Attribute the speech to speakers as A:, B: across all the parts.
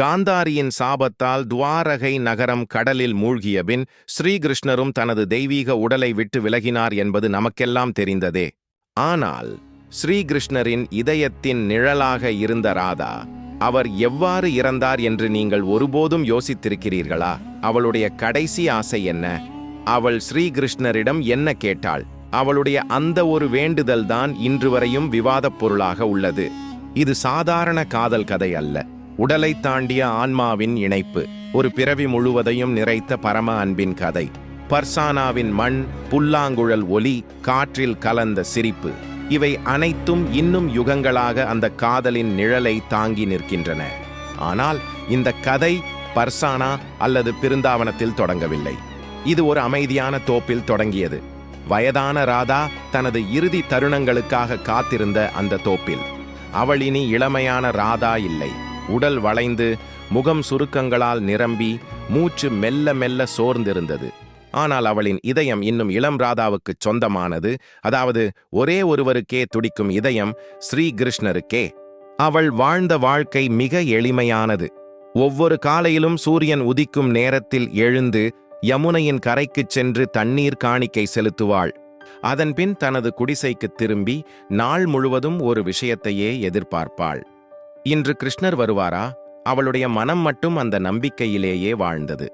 A: காந்தாரியின் சாபத்தால் துவாரகை நகரம் கடலில் மூழ்கியபின் ஸ்ரீகிருஷ்ணரும் தனது தெய்வீக உடலை விட்டு விலகினார் என்பது நமக்கெல்லாம் தெரிந்ததே. ஆனால் ஸ்ரீகிருஷ்ணரின் இதயத்தின் நிழலாக இருந்த ராதா அவர் எவ்வாறு இறந்தார் என்று நீங்கள் ஒருபோதும் யோசித்திருக்கிறீர்களா? அவளுடைய கடைசி ஆசை என்ன? அவள் ஸ்ரீகிருஷ்ணரிடம் என்ன கேட்டாள்? அவளுடைய அந்த ஒரு வேண்டுதல்தான் இன்று வரையும் விவாதப் பொருளாக உள்ளது. இது சாதாரண காதல் கதை அல்ல. உடலை தாண்டிய ஆன்மாவின் இணைப்பு ஒரு பிறவி முழுவதையும் நிறைத்த பரம அன்பின் கதை. பர்சானாவின் மண் புல்லாங்குழல் ஒலி காற்றில் கலந்த சிரிப்பு. இவை அனைத்தும் இன்னும் யுகங்களாக அந்த காதலின் நிழலை தாங்கி நிற்கின்றன. ஆனால் இந்த கதை பர்சானா அல்லது பிருந்தாவனத்தில் தொடங்கவில்லை. இது ஒரு அமைதியான தோப்பில் தொடங்கியது. வயதான ராதா தனது இறுதி தருணங்களுக்காக காத்திருந்த அந்த தோப்பில். அவள் இனி இளமையான ராதா இல்லை. உடல் வளைந்து முகம் சுருக்கங்களால் நிரம்பி மூச்சு மெல்ல மெல்ல சோர்ந்திருந்தது. ஆனால் அவளின் இதயம் இன்னும் இளம் ராதாவுக்கு சொந்தமானது. அதாவது ஒரே ஒருவருக்கே துடிக்கும் இதயம் ஸ்ரீகிருஷ்ணருக்கே. அவள் வாழ்ந்த வாழ்க்கை மிக எளிமையானது. ஒவ்வொரு காலையிலும் சூரியன் உதிக்கும் நேரத்தில் எழுந்து யமுனையின் கரைக்குச் சென்று தண்ணீர் காணிக்கை செலுத்துவாள். அதன்பின் தனது குடிசைக்குத் திரும்பி நாள் முழுவதும் ஒரு விஷயத்தையே எதிர்பார்ப்பாள். இன்று கிருஷ்ணர் வருவாரா? அவளுடைய மனம் மட்டும் அந்த நம்பிக்கையிலேயே வாழ்ந்தது.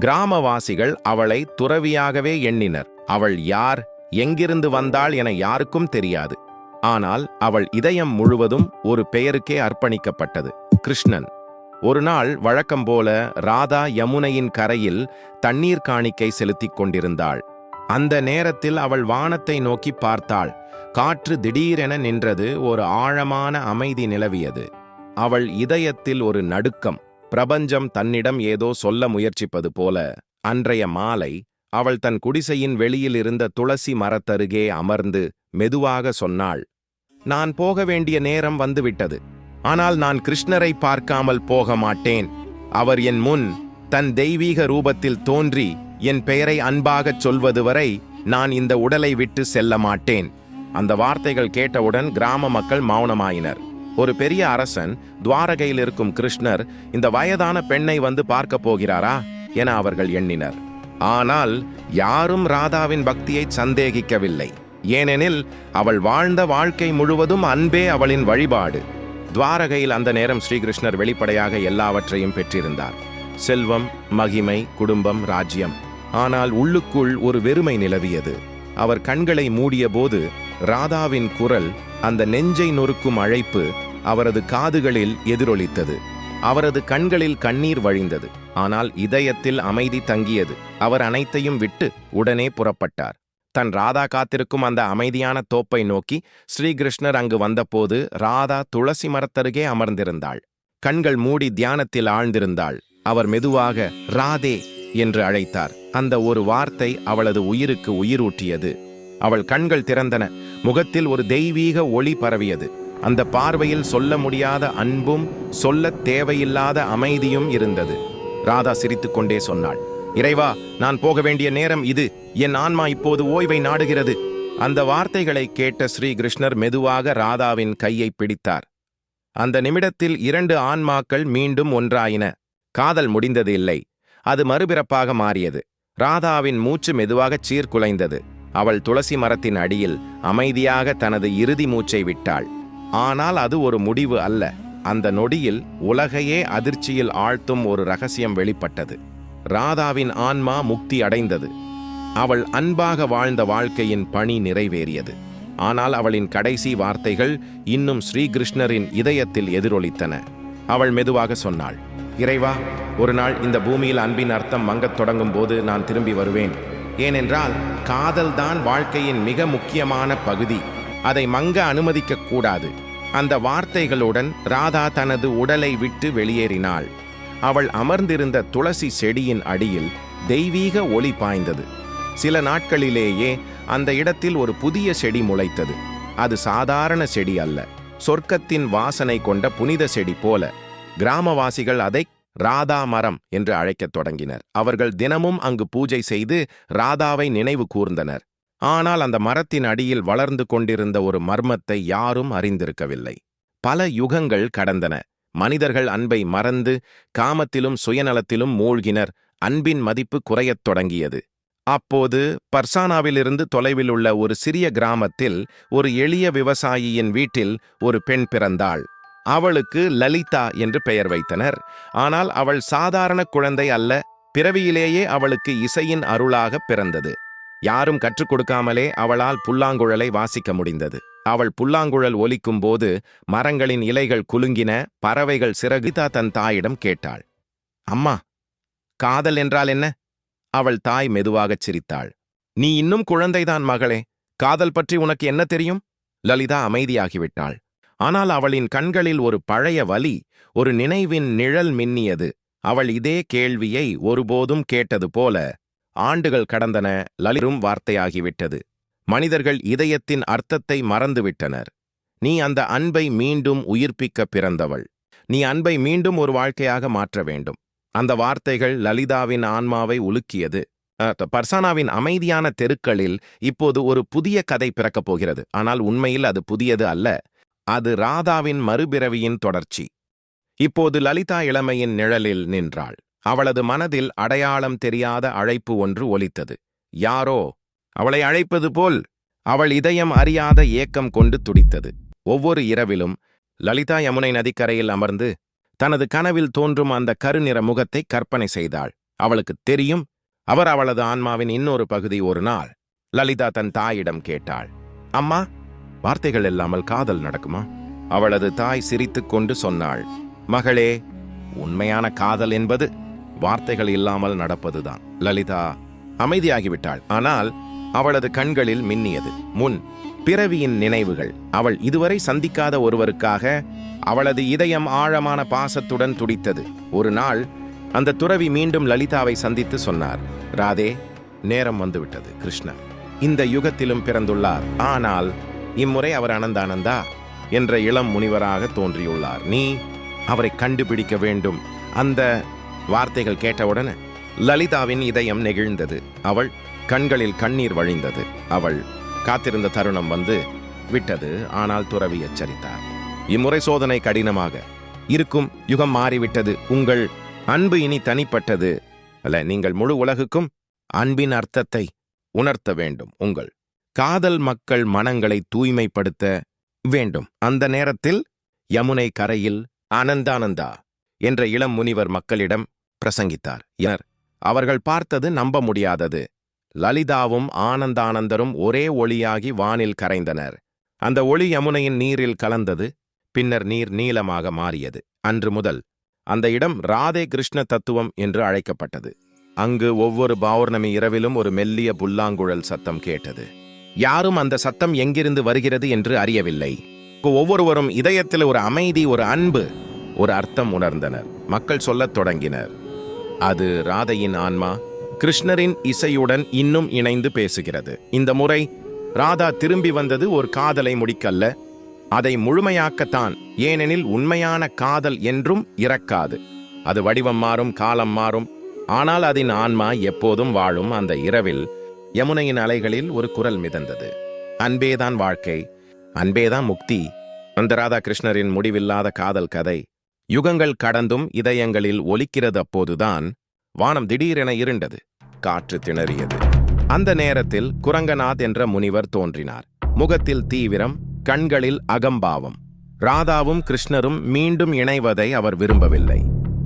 A: கிராமவாசிகள் அவளை துறவியாகவே எண்ணினர். அவள் யார்? எங்கிருந்து வந்தாள் என யாருக்கும் தெரியாது. ஆனால் அவள் இதயம் முழுவதும் ஒரு பெயருக்கே அர்ப்பணிக்கப்பட்டது. கிருஷ்ணன். ஒரு நாள் வழக்கம் போல ராதா யமுனையின் கரையில் தண்ணீர் காணிக்கை செலுத்திக் கொண்டிருந்தாள். அந்த நேரத்தில் அவள் வானத்தை நோக்கி பார்த்தாள். காற்று திடீரென நின்றது ஒரு ஆழமான அமைதி நிலவியது. அவள் இதயத்தில் ஒரு நடுக்கம். பிரபஞ்சம் தன்னிடம் ஏதோ சொல்ல முயற்சிப்பது போல அன்றைய மாலை அவள் தன் குடிசையின் வெளியில் இருந்த துளசி மரத்தருகே அமர்ந்து மெதுவாக சொன்னாள் நான் போக வேண்டிய நேரம் வந்துவிட்டது. ஆனால் நான் கிருஷ்ணரை பார்க்காமல் போக மாட்டேன். அவர் என் முன் தன் தெய்வீக ரூபத்தில் தோன்றி என் பெயரை அன்பாகச் சொல்வது வரை நான் இந்த உடலை விட்டு செல்ல மாட்டேன். அந்த வார்த்தைகள் கேட்டவுடன் கிராம மக்கள் மௌனமாயினர். ஒரு பெரிய அரசன் துவாரகையில் இருக்கும் கிருஷ்ணர் இந்த வயதான பெண்ணை வந்து பார்க்க போகிறாரா என அவர்கள் எண்ணினர். ஆனால் யாரும் ராதாவின் பக்தியை சந்தேகிக்கவில்லை. ஏனெனில் அவள் வாழ்ந்த வாழ்க்கை முழுவதும் அன்பே அவளின் வழிபாடு. துவாரகையில் அந்த நேரம் ஸ்ரீகிருஷ்ணர் வெளிப்படையாக எல்லாவற்றையும் பெற்றிருந்தார். செல்வம் மகிமை குடும்பம் ராஜ்யம். ஆனால் உள்ளுக்குள் ஒரு வெறுமை நிலவியது. அவர் கண்களை மூடியபோது ராதாவின் குரல் அந்த நெஞ்சை நொறுக்கும் அழைப்பு அவரது காதுகளில் எதிரொலித்தது. அவரது கண்களில் கண்ணீர் வழிந்தது. ஆனால் இதயத்தில் அமைதி தங்கியது. அவர் அனைத்தையும் விட்டு உடனே புறப்பட்டார். தன் ராதா காத்திருக்கும் அந்த அமைதியான தோப்பை நோக்கி ஸ்ரீகிருஷ்ணர் அங்கு வந்தபோது ராதா துளசி மரத்தருகே அமர்ந்திருந்தாள். கண்கள் மூடி தியானத்தில் ஆழ்ந்திருந்தாள். அவர் மெதுவாக ராதே என்று அழைத்தார். அந்த ஒரு வார்த்தை அவளது உயிருக்கு உயிரூட்டியது. அவள் கண்கள் திறந்தன. முகத்தில் ஒரு தெய்வீக ஒளி பரவியது. அந்த பார்வையில் சொல்ல முடியாத அன்பும் சொல்லத் தேவையில்லாத அமைதியும் இருந்தது. ராதா சிரித்துக்கொண்டே சொன்னாள் இறைவா நான் போக வேண்டிய நேரம் இது. என் ஆன்மா இப்போது ஓய்வை நாடுகிறது. அந்த வார்த்தைகளை கேட்ட ஸ்ரீ கிருஷ்ணர் மெதுவாக ராதாவின் கையை பிடித்தார். அந்த நிமிடத்தில் இரண்டு ஆன்மாக்கள் மீண்டும் ஒன்றாயின. காதல் முடிந்தது இல்லை. அது மறுபிறப்பாக மாறியது. ராதாவின் மூச்சு மெதுவாகச் சீர்குலைந்தது. அவள் துளசி மரத்தின் அடியில் அமைதியாக தனது இறுதி மூச்சை விட்டாள். ஆனால் அது ஒரு முடிவு அல்ல. அந்த நொடியில் உலகையே அதிர்ச்சியில் ஆழ்த்தும் ஒரு ரகசியம் வெளிப்பட்டது. ராதாவின் ஆன்மா முக்தி அடைந்தது. அவள் அன்பாக வாழ்ந்த வாழ்க்கையின் பணி நிறைவேறியது. ஆனால் அவளின் கடைசி வார்த்தைகள் இன்னும் ஸ்ரீகிருஷ்ணரின் இதயத்தில் எதிரொலித்தன. அவள் மெதுவாக சொன்னாள் இறைவா ஒரு நாள் இந்த பூமியில் அன்பின் அர்த்தம் மங்கத் தொடங்கும் போது நான் திரும்பி வருவேன். ஏனென்றால் காதல்தான் வாழ்க்கையின் மிக முக்கியமான பகுதி. அதை மங்க அனுமதிக்க கூடாது. அந்த வார்த்தைகளுடன் ராதா தனது உடலை விட்டு வெளியேறினாள். அவள் அமர்ந்திருந்த துளசி செடியின் அடியில் தெய்வீக ஒளி பாய்ந்தது. சில நாட்களிலேயே அந்த இடத்தில் ஒரு புதிய செடி முளைத்தது. அது சாதாரண செடி அல்ல. சொர்க்கத்தின் வாசனை கொண்ட புனித செடி போல. கிராமவாசிகள் அதை ராதா மரம் என்று அழைக்கத் தொடங்கினர். அவர்கள் தினமும் அங்கு பூஜை செய்து ராதாவை நினைவு கூர்ந்தனர். ஆனால் அந்த மரத்தின் அடியில் வளர்ந்து கொண்டிருந்த ஒரு மர்மத்தை யாரும் அறிந்திருக்கவில்லை. பல யுகங்கள் கடந்தன. மனிதர்கள் அன்பை மறந்து காமத்திலும் சுயநலத்திலும் மூழ்கினர். அன்பின் மதிப்பு குறையத் தொடங்கியது. அப்போது பர்சானாவிலிருந்து தொலைவில் உள்ள ஒரு சிறிய கிராமத்தில் ஒரு எளிய விவசாயியின் வீட்டில் ஒரு பெண் பிறந்தாள். அவளுக்கு லலிதா என்று பெயர் வைத்தனர். ஆனால் அவள் சாதாரண குழந்தை அல்ல. பிறவியிலேயே அவளுக்கு இசையின் அருளாக பிறந்தது. யாரும் கற்றுக் கொடுக்காமலே அவளால் புல்லாங்குழலை வாசிக்க முடிந்தது. அவள் புல்லாங்குழல் ஒலிக்கும் போது மரங்களின் இலைகள் குலுங்கின பறவைகள் சிறகுதா தன் தாயிடம் கேட்டாள். அம்மா காதல் என்றால் என்ன? அவள் தாய் மெதுவாகச் சிரித்தாள். நீ இன்னும் குழந்தைதான் மகளே. காதல் பற்றி உனக்கு என்ன தெரியும்? லலிதா அமைதியாகிவிட்டாள். ஆனால் அவளின் கண்களில் ஒரு பழைய வலி ஒரு நினைவின் நிழல் மின்னியது. அவள் இதே கேள்வியை ஒருபோதும் கேட்டது போல ஆண்டுகள் கடந்தன லலிரும் வார்த்தையாகிவிட்டது. மனிதர்கள் இதயத்தின் அர்த்தத்தை மறந்துவிட்டனர். நீ அந்த அன்பை மீண்டும் உயிர்ப்பிக்க பிறந்தவள். நீ அன்பை மீண்டும் ஒரு வாழ்க்கையாக மாற்ற வேண்டும். அந்த வார்த்தைகள் லலிதாவின் ஆன்மாவை உலுக்கியது. பர்சானாவின் அமைதியான தெருக்களில் இப்போது ஒரு புதிய கதை பிறக்கப் போகிறது. ஆனால் உண்மையில் அது புதியது அல்ல. அது ராதாவின் மறுபிறவியின் தொடர்ச்சி. இப்போது லலிதா இளமையின் நிழலில் நின்றாள். அவளது மனதில் அடையாளம் தெரியாத அழைப்பு ஒன்று ஒலித்தது. யாரோ அவளை அழைப்பது போல் அவள் இதயம் அறியாத ஏக்கம் கொண்டு துடித்தது. ஒவ்வொரு இரவிலும் லலிதா யமுனை நதிக்கரையில் அமர்ந்து தனது கனவில் தோன்றும் அந்த கருநிற முகத்தை கற்பனை செய்தாள். அவளுக்கு தெரியும் அவர் அவளது ஆன்மாவின் இன்னொரு பகுதி ஒரு நாள் லலிதா தன் தாயிடம் கேட்டாள். அம்மா வார்த்தைகள் இல்லாமல் காதல் நடக்குமா? அவளது தாய் சிரித்துக் கொண்டு சொன்னாள். மகளே உண்மையான காதல் என்பது வார்த்தைகள் இல்லாமல் நடப்பதுதான். லலிதா அமைதியாகிவிட்டாள். ஆனால் அவளது கண்களில் மின்னியது. முன் பிறவியின் நினைவுகள். அவள் இதுவரை சந்திக்காத ஒருவருக்காக அவளது இதயம் ஆழமான பாசத்துடன் துடித்தது. ஒரு நாள் அந்த துறவி மீண்டும் லலிதாவை சந்தித்து சொன்னார். ராதே நேரம் வந்துவிட்டது கிருஷ்ணன் இந்த யுகத்திலும் பிறந்துள்ளார். ஆனால் இம்முறை அவர் அனந்தானந்தா என்ற இளம் முனிவராக தோன்றியுள்ளார். நீ அவரை கண்டுபிடிக்க வேண்டும். அந்த வார்த்தைகள் கேட்டவுடன் லலிதாவின் இதயம் நெகிழ்ந்தது. அவள் கண்களில் கண்ணீர் வழிந்தது. அவள் காத்திருந்த தருணம் வந்து விட்டது. ஆனால் துறவி எச்சரித்தார். இம்முறை சோதனை கடினமாக. இருக்கும் யுகம் மாறிவிட்டது. உங்கள் அன்பு இனி தனிப்பட்டது. அல்ல நீங்கள் முழு உலகுக்கும் அன்பின் அர்த்தத்தை உணர்த்த வேண்டும். உங்கள் காதல் மக்கள் மனங்களை தூய்மைப்படுத்த வேண்டும். அந்த நேரத்தில் யமுனை கரையில் அனந்தானந்தா என்ற இளம் முனிவர் மக்களிடம் பிரசங்கித்தார். யார் அவர்கள் பார்த்தது நம்ப முடியாதது. லலிதாவும் ஆனந்தானந்தரும் ஒரே ஒளியாகி வானில் கரைந்தனர். அந்த ஒளி யமுனையின் நீரில் கலந்தது பின்னர் நீர் நீலமாக மாறியது. அன்று முதல் அந்த இடம் ராதே கிருஷ்ண தத்துவம் என்று அழைக்கப்பட்டது. அங்கு ஒவ்வொரு பௌர்ணமி இரவிலும் ஒரு மெல்லிய புல்லாங்குழல் சத்தம் கேட்டது. யாரும் அந்த சத்தம் எங்கிருந்து வருகிறது என்று அறியவில்லை. ஒவ்வொருவரும் இதயத்தில் ஒரு அமைதி ஒரு அன்பு ஒரு அர்த்தம் உணர்ந்தனர். மக்கள் சொல்லத் தொடங்கினர். அது ராதையின் ஆன்மா கிருஷ்ணரின் இசையுடன் இன்னும் இணைந்து பேசுகிறது. இந்த முறை ராதா திரும்பி வந்தது ஒரு காதலை முடிக்கல்ல. அதை முழுமையாக்கத்தான் ஏனெனில் உண்மையான காதல் என்றும் இறக்காது அது வடிவம் மாறும் காலம் மாறும். ஆனால் அதன் ஆன்மா எப்போதும் வாழும் அந்த இரவில் யமுனையின் அலைகளில் ஒரு குரல் மிதந்தது. அன்பேதான் வாழ்க்கை அன்பேதான் முக்தி. அந்த ராதாகிருஷ்ணரின் முடிவில்லாத காதல் கதை. யுகங்கள் கடந்தும் இதயங்களில் ஒலிக்கிறது அப்போதுதான் வானம் திடீரென இருண்டது காற்று திணறியது. அந்த நேரத்தில் குரங்கநாத் என்ற முனிவர் தோன்றினார். முகத்தில் தீவிரம் கண்களில் அகம்பாவம். ராதாவும் கிருஷ்ணரும் மீண்டும் இணைவதை அவர் விரும்பவில்லை.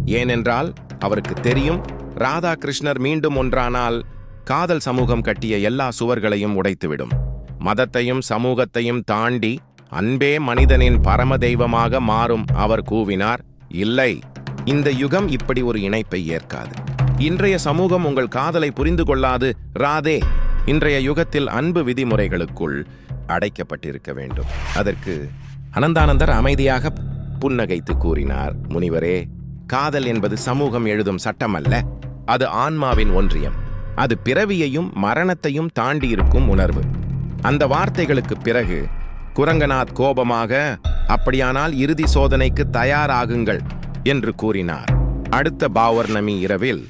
A: ஏனென்றால் அவருக்கு தெரியும் ராதா கிருஷ்ணர் மீண்டும் ஒன்றானால் காதல் சமூகம் கட்டிய எல்லா சுவர்களையும் உடைத்துவிடும். மதத்தையும் சமூகத்தையும் தாண்டி அன்பே மனிதனின் பரம தெய்வமாக மாறும் அவர் கூவினார். இல்லை. இந்த யுகம் இப்படி ஒரு இணைப்பை ஏற்காது. இன்றைய சமூகம் உங்கள் காதலை புரிந்து கொள்ளாது. ராதே இன்றைய யுகத்தில் அன்பு விதிமுறைகளுக்குள் அடைக்கப்பட்டிருக்க வேண்டும். அதற்கு அனந்தானந்தர் அமைதியாக புன்னகைத்து கூறினார். முனிவரே காதல் என்பது சமூகம் எழுதும் சட்டம் அல்ல அது ஆன்மாவின் ஒன்றியம். அது பிறவியையும் மரணத்தையும் தாண்டி இருக்கும் உணர்வு. அந்த வார்த்தைகளுக்கு பிறகு குரங்கநாத் கோபமாக அப்படியானால் இறுதி சோதனைக்கு தயாராகுங்கள் என்று கூறினார். அடுத்த பாவர்ணமி இரவில்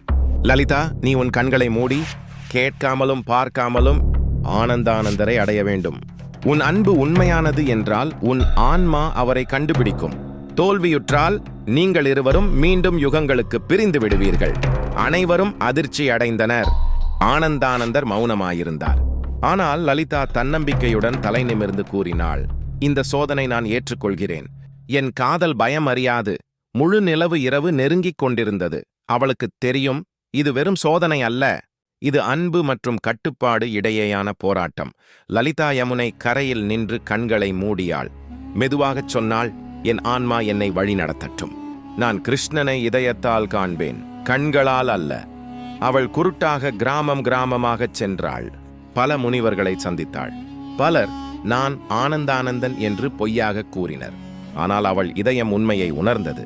A: லலிதா நீ உன் கண்களை மூடி கேட்காமலும் பார்க்காமலும் ஆனந்தானந்தரை அடைய வேண்டும். உன் அன்பு உண்மையானது என்றால் உன் ஆன்மா அவரை கண்டுபிடிக்கும். தோல்வியுற்றால் நீங்கள் இருவரும் மீண்டும் யுகங்களுக்கு பிரிந்து விடுவீர்கள். அனைவரும் அதிர்ச்சி அடைந்தனர். ஆனந்தானந்தர் மௌனமாயிருந்தார். ஆனால் லலிதா தன்னம்பிக்கையுடன் தலை நிமிர்ந்து கூறினாள் இந்த சோதனை நான் ஏற்றுக்கொள்கிறேன். என் காதல் பயம் அறியாது முழு நிலவு இரவு நெருங்கிக் கொண்டிருந்தது. அவளுக்கு தெரியும் இது வெறும் சோதனை அல்ல. இது அன்பு மற்றும் கட்டுப்பாடு இடையேயான போராட்டம். லலிதா யமுனை கரையில் நின்று கண்களை மூடியாள். மெதுவாகச் சொன்னாள் என் ஆன்மா என்னை வழி நடத்தட்டும். நான் கிருஷ்ணனை இதயத்தால் காண்பேன். கண்களால் அல்ல. அவள் குருட்டாக கிராமம் கிராமமாகச் சென்றாள். பல முனிவர்களை சந்தித்தாள். பலர் நான் ஆனந்தானந்தன் என்று பொய்யாக கூறினர். ஆனால் அவள் இதயம் உண்மையை உணர்ந்தது.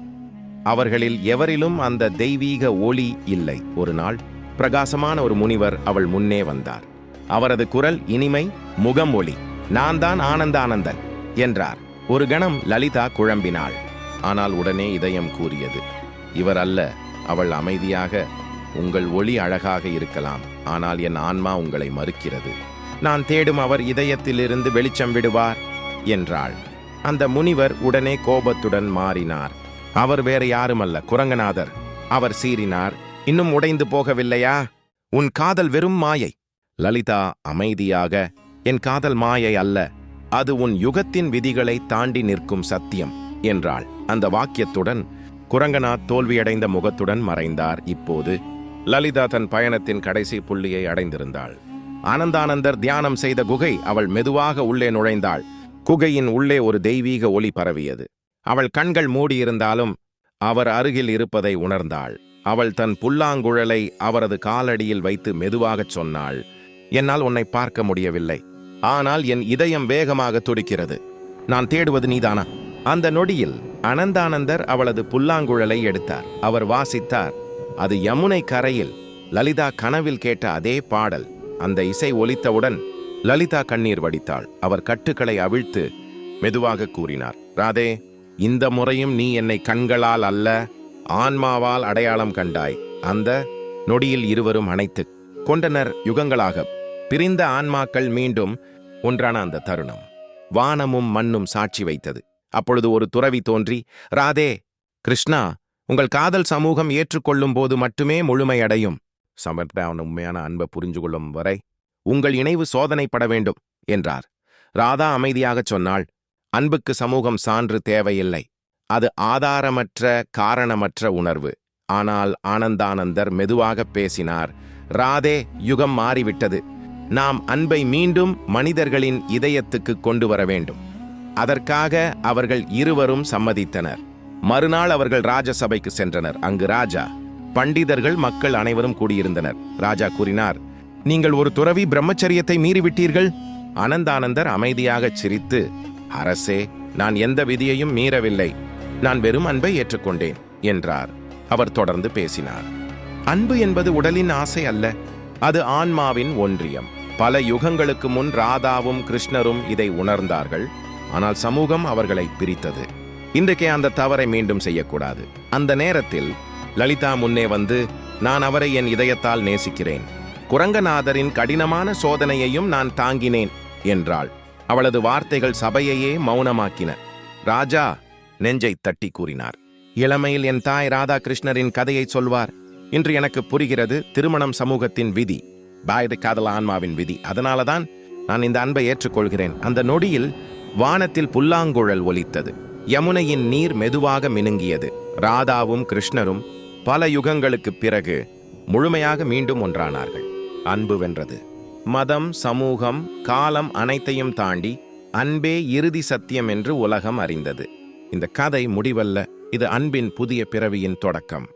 A: அவர்களில் எவரிலும் அந்த தெய்வீக ஒளி இல்லை. ஒரு நாள் பிரகாசமான ஒரு முனிவர் அவள் முன்னே வந்தார். அவரது குரல் இனிமை முகம் ஒளி. நான் தான் ஆனந்தானந்தன் என்றார். ஒரு கணம் லலிதா குழம்பினாள். ஆனால் உடனே இதயம் கூறியது இவர் அல்ல அவள் அமைதியாக உங்கள் ஒளி அழகாக இருக்கலாம். ஆனால் என் ஆன்மா உங்களை மறுக்கிறது. நான் தேடும் அவர் இதயத்திலிருந்து வெளிச்சம் விடுவார் என்றாள். அந்த முனிவர் உடனே கோபத்துடன் மாறினார். அவர் வேற யாருமல்ல குரங்கநாதர். அவர் சீறினார். இன்னும் உடைந்து போகவில்லையா? உன் காதல் வெறும் மாயை. லலிதா அமைதியாக என் காதல் மாயை அல்ல அது உன் யுகத்தின் விதிகளை தாண்டி நிற்கும் சத்தியம் என்றாள். அந்த வாக்கியத்துடன் குரங்கநாத் தோல்வியடைந்த முகத்துடன் மறைந்தார். இப்போது லலிதா தன் பயணத்தின் கடைசி புள்ளியை அடைந்திருந்தாள். ஆனந்தானந்தர் தியானம் செய்த குகை அவள் மெதுவாக உள்ளே நுழைந்தாள். குகையின் உள்ளே ஒரு தெய்வீக ஒளி பரவியது. அவள் கண்கள் மூடியிருந்தாலும் அவர் அருகில் இருப்பதை உணர்ந்தாள். அவள் தன் புல்லாங்குழலை அவரது காலடியில் வைத்து மெதுவாகச் சொன்னாள். என்னால் உன்னை பார்க்க முடியவில்லை. ஆனால் என் இதயம் வேகமாக துடிக்கிறது. நான் தேடுவது நீதானா? அந்த நொடியில் அனந்தானந்தர் அவளது புல்லாங்குழலை எடுத்தார். அவர் வாசித்தார். அது யமுனை கரையில். லலிதா கனவில் கேட்ட அதே பாடல். அந்த இசை ஒலித்தவுடன் லலிதா கண்ணீர் வடித்தாள். அவர் கட்டுக்களை அவிழ்த்து மெதுவாக கூறினார் ராதே இந்த முறையும் நீ என்னை கண்களால் அல்ல ஆன்மாவால் அடையாளம் கண்டாய். அந்த நொடியில் இருவரும் அணைத்து கொண்டனர் யுகங்களாக. பிரிந்த ஆன்மாக்கள் மீண்டும் ஒன்றான அந்த தருணம். வானமும் மண்ணும் சாட்சி வைத்தது. அப்பொழுது ஒரு துறவி தோன்றி ராதே கிருஷ்ணா உங்கள் காதல் சமூகம் ஏற்றுக்கொள்ளும் போது மட்டுமே முழுமையடையும். சமர்ப்பான உண்மையான அன்பை புரிஞ்சு கொள்ளும் வரை உங்கள் இணைவு சோதனைப்பட வேண்டும் என்றார். ராதா அமைதியாகச் சொன்னாள் அன்புக்கு சமூகம் சான்று தேவையில்லை. அது ஆதாரமற்ற காரணமற்ற உணர்வு. ஆனால் ஆனந்தானந்தர் மெதுவாக பேசினார் ராதே யுகம் மாறிவிட்டது. நாம் அன்பை மீண்டும் மனிதர்களின் இதயத்துக்கு கொண்டு வர வேண்டும். அதற்காக அவர்கள் இருவரும் சம்மதித்தனர். மறுநாள் அவர்கள் ராஜசபைக்கு சென்றனர். அங்கு ராஜா பண்டிதர்கள் மக்கள் அனைவரும் கூடியிருந்தனர். ராஜா கூறினார் நீங்கள் ஒரு துறவி பிரம்மச்சரியத்தை மீறிவிட்டீர்கள்? அனந்தானந்தர் அமைதியாகச் சிரித்து அரசே நான் எந்த விதியையும் மீறவில்லை. நான் வெறும் அன்பை ஏற்றுக்கொண்டேன் என்றார். அவர் தொடர்ந்து பேசினார். அன்பு என்பது உடலின் ஆசை அல்ல அது ஆன்மாவின் ஒன்றியம். பல யுகங்களுக்கு முன் ராதாவும் கிருஷ்ணரும் இதை உணர்ந்தார்கள் ஆனால் சமூகம் அவர்களை பிரித்தது. இன்றைக்கே அந்த தவறை மீண்டும் செய்யக்கூடாது. அந்த நேரத்தில் லலிதா முன்னே வந்து நான் அவரை என் இதயத்தால் நேசிக்கிறேன். குரங்கநாதரின் கடினமான சோதனையையும் நான் தாங்கினேன் என்றாள். அவளது வார்த்தைகள் சபையையே மௌனமாக்கின. ராஜா நெஞ்சை தட்டி கூறினார். இளமையில் என் தாய் ராதாகிருஷ்ணரின் கதையை சொல்வார். இன்று எனக்கு புரிகிறது திருமணம் சமூகத்தின் விதி. பாயது காதல ஆன்மாவின் விதி. அதனாலதான் நான் இந்த அன்பை ஏற்றுக்கொள்கிறேன். அந்த நொடியில் வானத்தில் புல்லாங்குழல் ஒலித்தது. யமுனையின் நீர் மெதுவாக மினுங்கியது. ராதாவும் கிருஷ்ணரும் பல யுகங்களுக்குப் பிறகு முழுமையாக மீண்டும் ஒன்றானார்கள். அன்பு வென்றது. மதம் சமூகம் காலம் அனைத்தையும் தாண்டி அன்பே இறுதி சத்தியம் என்று உலகம் அறிந்தது. இந்த கதை முடிவல்ல. இது அன்பின் புதிய பிறவியின் தொடக்கம்.